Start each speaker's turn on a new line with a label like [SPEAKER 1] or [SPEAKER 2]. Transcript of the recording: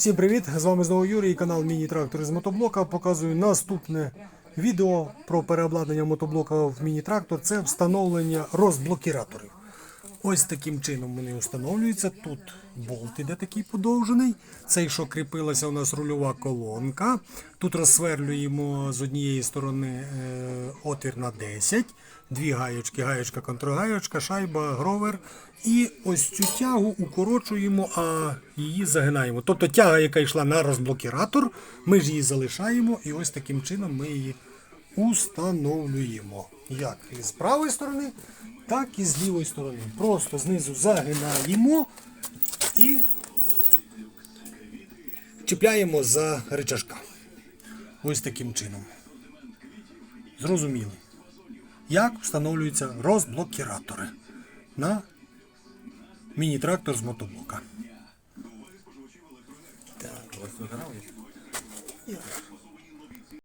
[SPEAKER 1] Всім привіт! З вами знову Юрій, канал Міні-трактор з мотоблока. Показую наступне відео про переобладнання мотоблока в міні-трактор. Це встановлення розблокіраторів. Ось таким чином вони встановлюються. Тут болт іде такий подовжений. Цей, що кріпилася у нас рульова колонка. Тут розсверлюємо з однієї сторони е, отвір на 10, дві гаєчки, гаєчка, контргаєчка, шайба, гровер. І ось цю тягу укорочуємо, а її загинаємо. Тобто тяга, яка йшла на розблокіратор, ми ж її залишаємо, і ось таким чином ми її установлюємо. Як з правої сторони, так і з лівої сторони. Просто знизу загинаємо і чіпляємо за рычажка. Ось таким чином. Зрозуміли. Як встановлюються розблокіратори на міні-трактор з мотоблока. Так.